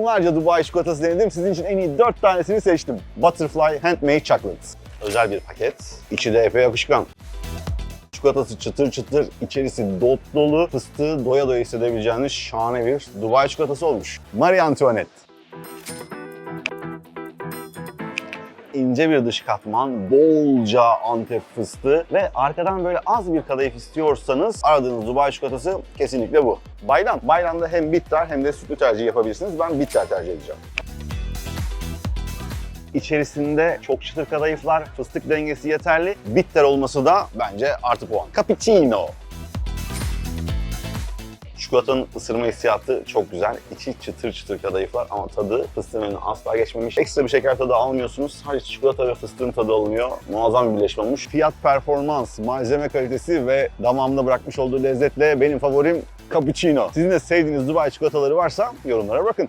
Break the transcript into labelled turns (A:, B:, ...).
A: Milyonlarca Dubai çikolatası denedim. Sizin için en iyi 4 tanesini seçtim. Butterfly Handmade Chocolate. Özel bir paket. İçi de epey akışkan. Çikolatası çıtır çıtır, içerisi dop dolu, fıstığı doya doya hissedebileceğiniz şahane bir Dubai çikolatası olmuş. Marie Antoinette. İnce bir dış katman, bolca antep fıstığı ve arkadan böyle az bir kadayıf istiyorsanız aradığınız Dubai çikolatası kesinlikle bu. Bayram. Bayramda hem bitter hem de sütlü tercih yapabilirsiniz. Ben bitter tercih edeceğim. İçerisinde çok çıtır kadayıflar, fıstık dengesi yeterli. Bitter olması da bence artı puan. Cappuccino. Çikolatanın ısırma hissiyatı çok güzel. İçi çıtır çıtır kadayıflar ama tadı fıstığın önüne asla geçmemiş. Ekstra bir şeker tadı almıyorsunuz. Sadece çikolata ve fıstığın tadı alınıyor. Muazzam bir birleşme olmuş. Fiyat performans, malzeme kalitesi ve damağımda bırakmış olduğu lezzetle benim favorim cappuccino. Sizin de sevdiğiniz Dubai çikolataları varsa yorumlara bırakın.